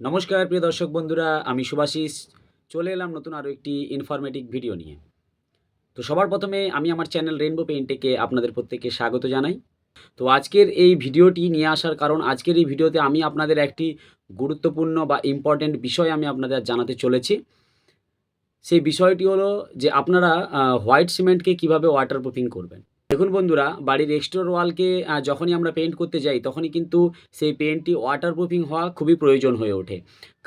নমস্কার, প্রিয় দর্শক বন্ধুরা, আমি সুভাষিস। চলে এলাম নতুন আরও একটি ইনফরমেটিভ ভিডিও নিয়ে। তো সবার প্রথমে আমি আমার চ্যানেল রেনবো পেইন্টেকে আপনাদের প্রত্যেককে স্বাগত জানাই। তো আজকের এই ভিডিওটি নিয়ে আসার কারণ, আজকের এই ভিডিওতে আমি আপনাদের একটি গুরুত্বপূর্ণ বা ইম্পর্ট্যান্ট বিষয় আমি আপনাদের জানাতে চলেছি। সেই বিষয়টি হলো যে আপনারা হোয়াইট সিমেন্টকে কীভাবে ওয়াটারপ্রুফিং করবেন। দেখুন বন্ধুরা, বাড়ির এক্সটোর ওয়ালকে যখনই আমরা পেন্ট করতে যাই, তখনই কিন্তু সেই পেইন্টটি ওয়াটারপ্রুফিং হওয়া খুবই প্রয়োজন হয়ে ওঠে।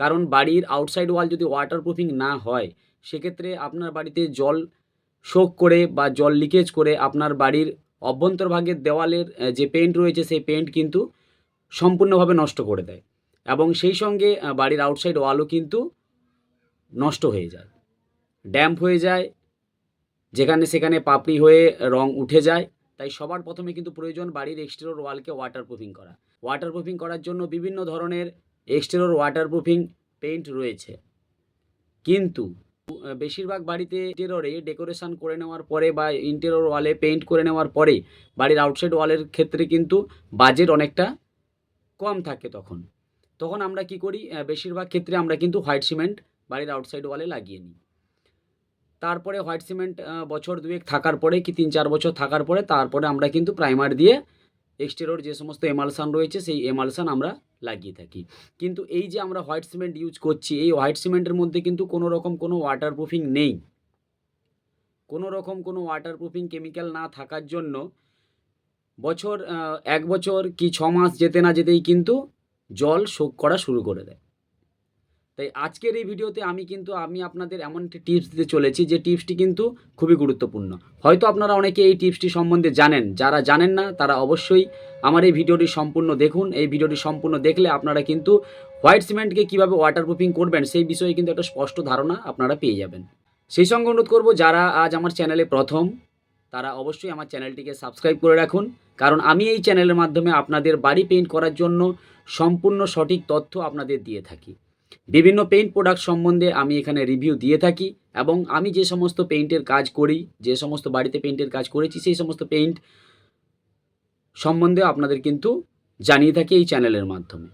কারণ বাড়ির আউটসাইড ওয়াল যদি ওয়াটারপ্রুফিং না হয়, সেক্ষেত্রে আপনার বাড়িতে জল শোক করে বা জল লিকেজ করে আপনার বাড়ির অভ্যন্তরভাগের দেওয়ালের যে পেইন্ট রয়েছে, সেই পেইন্ট কিন্তু সম্পূর্ণভাবে নষ্ট করে দেয়। এবং সেই সঙ্গে বাড়ির আউটসাইড ওয়ালও কিন্তু নষ্ট হয়ে যায়। ড্যাম্প হয়ে যায় যেখানে সেখানে পাপড়ি হয়ে রং উঠে যায়। তাই সবার প্রথমে কিন্তু প্রয়োজন বাড়ির এক্সটেরিয়র ওয়ালকে ওয়াটারপ্রুফিং করা। ওয়াটারপ্রুফিং করার জন্য বিভিন্ন ধরনের এক্সটেরিয়র ওয়াটারপ্রুফিং পেইন্ট রয়েছে। কিন্তু, বেশিরভাগ বাড়িতে ইন্টেরিয়রে ডেকোরেশন করে নেওয়ার পরে বা ইন্টেরিয়র ওয়ালে পেইন্ট করে নেওয়ার পরে বাড়ির আউটসাইড ওয়ালের ক্ষেত্রে কিন্তু বাজেট অনেকটা কম থাকে তখন। তখন আমরা কি করি? বেশিরভাগ ক্ষেত্রে আমরা কিন্তু হোয়াইট সিমেন্ট বাড়ির আউটসাইড ওয়ালে লাগিয়ে নিই। তারপরে হোয়াইট সিমেন্ট বছর দুয়েক থাকার পরে কি তিন চার বছর থাকার পরে তারপরে আমরা কিন্তু প্রাইমার দিয়ে এক্সটেরিয়র যে সমস্ত এমালসান রয়েছে, সেই এমালসান আমরা লাগিয়ে থাকি। কিন্তু এই যে আমরা হোয়াইট সিমেন্ট ইউজ করছি, এই হোয়াইট সিমেন্টের মধ্যে কিন্তু কোনো রকম কোনো ওয়াটারপ্রুফিং নেই। কোনো রকম কোনো ওয়াটারপ্রুফিং কেমিক্যাল না থাকার জন্য বছর এক বছর কি ছ মাস যেতে না যেতেই কিন্তু জল শোক করা শুরু করে দেয়। তাই আজকের এই ভিডিওতে আমি কিন্তু, আমি আপনাদের এমন একটি টিপস দিতে চলেছি যে টিপসটি কিন্তু খুবই গুরুত্বপূর্ণ। হয়তো আপনারা অনেকে এই টিপসটি সম্বন্ধে জানেন, যারা জানেন না তারা অবশ্যই আমার এই ভিডিওটি সম্পূর্ণ দেখুন। এই ভিডিওটি সম্পূর্ণ দেখলে আপনারা কিন্তু হোয়াইট সিমেন্টকে কীভাবে ওয়াটারপ্রুফিং করবেন সেই বিষয়ে কিন্তু একটা স্পষ্ট ধারণা আপনারা পেয়ে যাবেন। সেই সঙ্গে অনুরোধ করব, যারা আজ আমার চ্যানেলে প্রথম, তারা অবশ্যই আমার চ্যানেলটিকে সাবস্ক্রাইব করে রাখুন। কারণ আমি এই চ্যানেলের মাধ্যমে আপনাদের বাড়ি পেইন্ট করার জন্য সম্পূর্ণ সঠিক তথ্য আপনাদের দিয়ে থাকি। বিভিন্ন পেইন্ট প্রোডাক্ট সম্বন্ধে আমি এখানে রিভিউ দিয়ে থাকি এবং আমি যে সমস্ত পেইন্টের কাজ করি, যে সমস্ত বাড়িতে পেইন্টের কাজ করেছি, সেই সমস্ত পেইন্ট সম্বন্ধে আপনাদের কিন্তু জানিয়ে থাকি এই চ্যানেলের মাধ্যমে।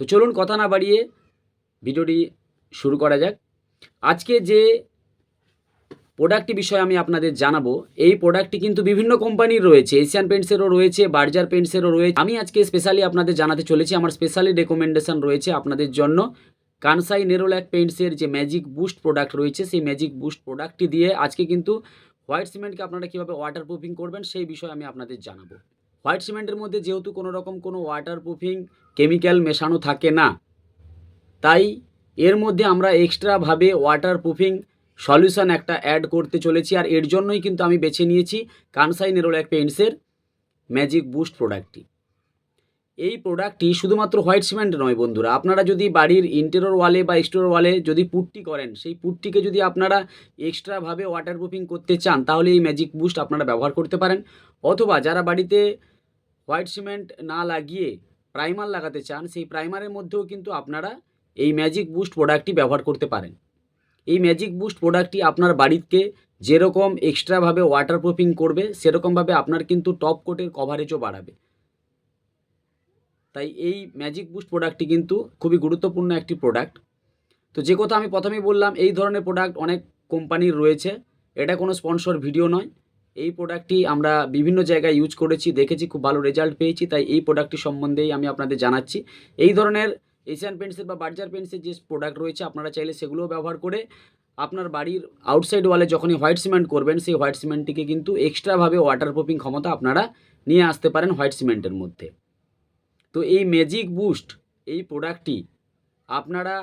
তো চলুন কথা না বাড়িয়ে ভিডিওটি শুরু করা যাক। আজকে যে প্রোডাক্টটি বিষয়ে আমি আপনাদের জানাব। এই প্রোডাক্টটি কিন্তু বিভিন্ন কোম্পানির রয়েছে। এশিয়ান পেন্টসেরও রয়েছে, বার্জার পেন্টসেরও রয়েছে। আমি আজকে স্পেশালি আপনাদের জানাতে চলেছি। আমার স্পেশালি রেকমেন্ডেশন রয়েছে আপনাদের জন্য। কানসাই নেরোল্যাক পেন্টসের যে ম্যাজিক বুস্ট প্রোডাক্ট রয়েছে, সেই ম্যাজিক বুস্ট প্রোডাক্টটি দিয়ে আজকে কিন্তু হোয়াইট সিমেন্টকে আপনারা কীভাবে ওয়াটারপ্রুফিং করবেন, সেই বিষয়ে আমি আপনাদের জানাব। হোয়াইট সিমেন্টের মধ্যে যেহেতু কোনো রকম কোনো ওয়াটারপ্রুফিং কেমিক্যাল মেশানো থাকে না, তাই এর মধ্যে আমরা এক্সট্রাভাবে ওয়াটারপ্রুফিং সলিউশন একটা অ্যাড করতে চলেছি, আর এর জন্যই কিন্তু আমি বেছে নিয়েছি কানসাই নেরোল্যাক পেইন্টসের ম্যাজিক বুস্ট প্রোডাক্টটি এই প্রোডাক্টটি শুধুমাত্র হোয়াইট সিমেন্ট নয় বন্ধুরা, আপনারা যদি বাড়ির ইন্টেরিয়র ওয়ালে বা এক্সটেরিয়র ওয়ালে যদি পুট্টি করেন, সেই পুট্টিকে যদি আপনারা এক্সট্রাভাবে ওয়াটারপ্রুফিং করতে চান, তাহলে এই ম্যাজিক বুস্ট আপনারা ব্যবহার করতে পারেন। অথবা যারা বাড়িতে হোয়াইট সিমেন্ট না লাগিয়ে প্রাইমার লাগাতে চান, সেই প্রাইমারের মধ্যেও কিন্তু আপনারা এই ম্যাজিক বুস্ট প্রোডাক্টটি ব্যবহার করতে পারেন। এই ম্যাজিক বুস্ট প্রোডাক্টটি আপনার বাড়িতে যেরকম এক্সট্রাভাবে ওয়াটারপ্রুফিং করবে সেরকমভাবে আপনার কিন্তু টপ কোটের কভারেজও বাড়াবে। তাই এই ম্যাজিক বুস্ট প্রোডাক্টটি কিন্তু খুবই গুরুত্বপূর্ণ একটি প্রোডাক্ট তো যে কথা আমি প্রথমেই বললাম, এই ধরনের প্রোডাক্ট অনেক কোম্পানির রয়েছে। এটা কোনো স্পন্সর ভিডিও নয়। এই প্রোডাক্টটি আমরা বিভিন্ন জায়গায় ইউজ করেছি, দেখেছি, খুব ভালো রেজাল্ট পেয়েছি। তাই এই প্রোডাক্টটি সম্বন্ধেই আমি আপনাদের জানাচ্ছি। এই ধরনের এশিয়ান পেন্টসের বা বার্জার পেন্টসের যে প্রোডাক্ট রয়েছে, আপনারা চাইলে সেগুলোও ব্যবহার করে আপনার বাড়ির আউটসাইড ওয়ালে যখনই হোয়াইট সিমেন্ট করবেন, সেই হোয়াইট সিমেন্টটিকে কিন্তু এক্সট্রাভাবে ওয়াটারপ্রুফিং ক্ষমতা আপনারা নিয়ে আসতে পারেন হোয়াইট সিমেন্টের মধ্যে। তো এই ম্যাজিক বুস্ট এই প্রোডাক্টটি আপনারা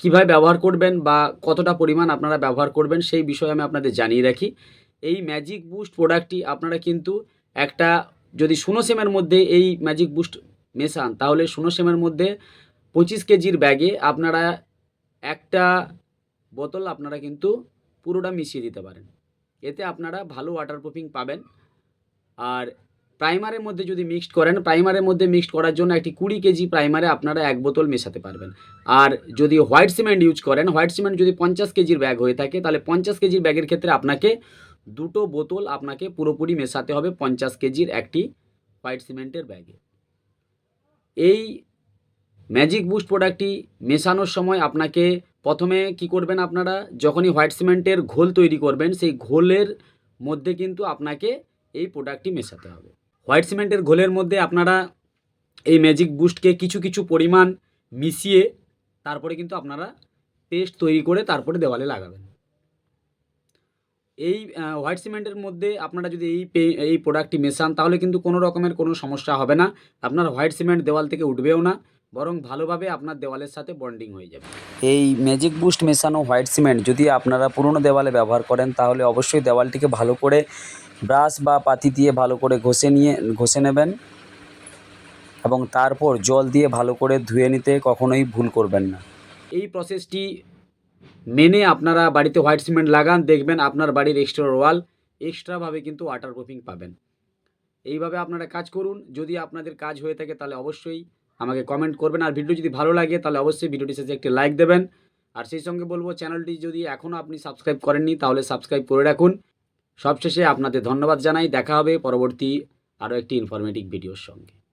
কীভাবে ব্যবহার করবেন বা কতটা পরিমাণ আপনারা ব্যবহার করবেন, সেই বিষয়ে আমি আপনাদের জানিয়ে রাখি। এই ম্যাজিক বুস্ট প্রোডাক্টটি আপনারা কিন্তু একটা যদি শূন্য সেমের মধ্যে এই ম্যাজিক বুস্ট মেশান, তাহলে শূন্য সেমের মধ্যে পঁচিশ কেজির ব্যাগে আপনারা একটা বোতল আপনারা কিন্তু পুরোটা মিশিয়ে দিতে পারেন। এতে আপনারা ভালো ওয়াটারপ্রুফিং পাবেন। আর প্রাইমারের মধ্যে যদি মিক্সড করেন প্রাইমারের মধ্যে মিক্সড করার জন্য একটি কুড়ি কেজি প্রাইমারে আপনারা এক বোতল মেশাতে পারবেন। আর যদি হোয়াইট সিমেন্ট ইউজ করেন হোয়াইট সিমেন্ট যদি পঞ্চাশ কেজির ব্যাগ হয়ে থাকে, তাহলে পঞ্চাশ কেজির ব্যাগের ক্ষেত্রে আপনাকে দুটো বোতল আপনাকে পুরোপুরি মেশাতে হবে পঞ্চাশ কেজির একটি হোয়াইট সিমেন্টের ব্যাগে এই ম্যাজিক বুস্ট প্রোডাক্টটি মেশানোর সময় আপনাকে প্রথমে কি করবেন আপনারা? যখনই হোয়াইট সিমেন্টের ঘোল তৈরি করবেন, সেই ঘোলের মধ্যে কিন্তু আপনাকে এই প্রোডাক্টটি মেশাতে হবে। হোয়াইট সিমেন্টের ঘোলের মধ্যে আপনারা এই ম্যাজিক বুস্টকে কিছু কিছু পরিমাণ মিশিয়ে তারপরে কিন্তু আপনারা পেস্ট তৈরি করে তারপরে দেওয়ালে লাগাবেন। এই হোয়াইট সিমেন্টের মধ্যে আপনারা যদি এই এই প্রোডাক্টটি মেশান, তাহলে কিন্তু কোনো রকমের কোনো সমস্যা হবে না। আপনার হোয়াইট সিমেন্ট দেওয়াল থেকে উঠবেও না। বরং ভালোভাবে আপনার দেওয়ালের সাথে বন্ডিং হয়ে যাবে। এই ম্যাজিক বুস্ট মেশানো হোয়াইট সিমেন্ট যদি আপনারা পুরনো দেওয়ালে ব্যবহার করেন তাহলে অবশ্যই দেওয়ালটিকে ভালো করে ব্রাশ বা পাতি দিয়ে ভালো করে ঘষে নিয়ে ঘষে নেবেন এবং তারপর জল দিয়ে ভালো করে ধুয়ে নিতে কখনোই ভুল করবেন না। এই প্রসেসটি মেনে আপনারা বাড়িতে হোয়াইট সিমেন্ট লাগান দেখবেন আপনার বাড়ির এক্সট্রা ওয়াল এক্সট্রাভাবে কিন্তু ওয়াটার ওয়াটারপ্রুফিং পাবেন। এইভাবে আপনারা কাজ করুন। যদি আপনাদের কাজ হয়ে থাকে তাহলে অবশ্যই আমাকে কমেন্ট করবেন। আর ভিডিও যদি ভালো লাগে, তাহলে অবশ্যই ভিডিওটি শেষে একটি লাইক দেবেন। আর সেই সঙ্গে বলব চ্যানেলটি যদি এখনও আপনি সাবস্ক্রাইব করেননি, তাহলে সাবস্ক্রাইব করে রাখুন। সবশেষে আপনাদের ধন্যবাদ জানাই। দেখা হবে পরবর্তী আরও একটি ইনফরমেটিভ ভিডিওর সঙ্গে।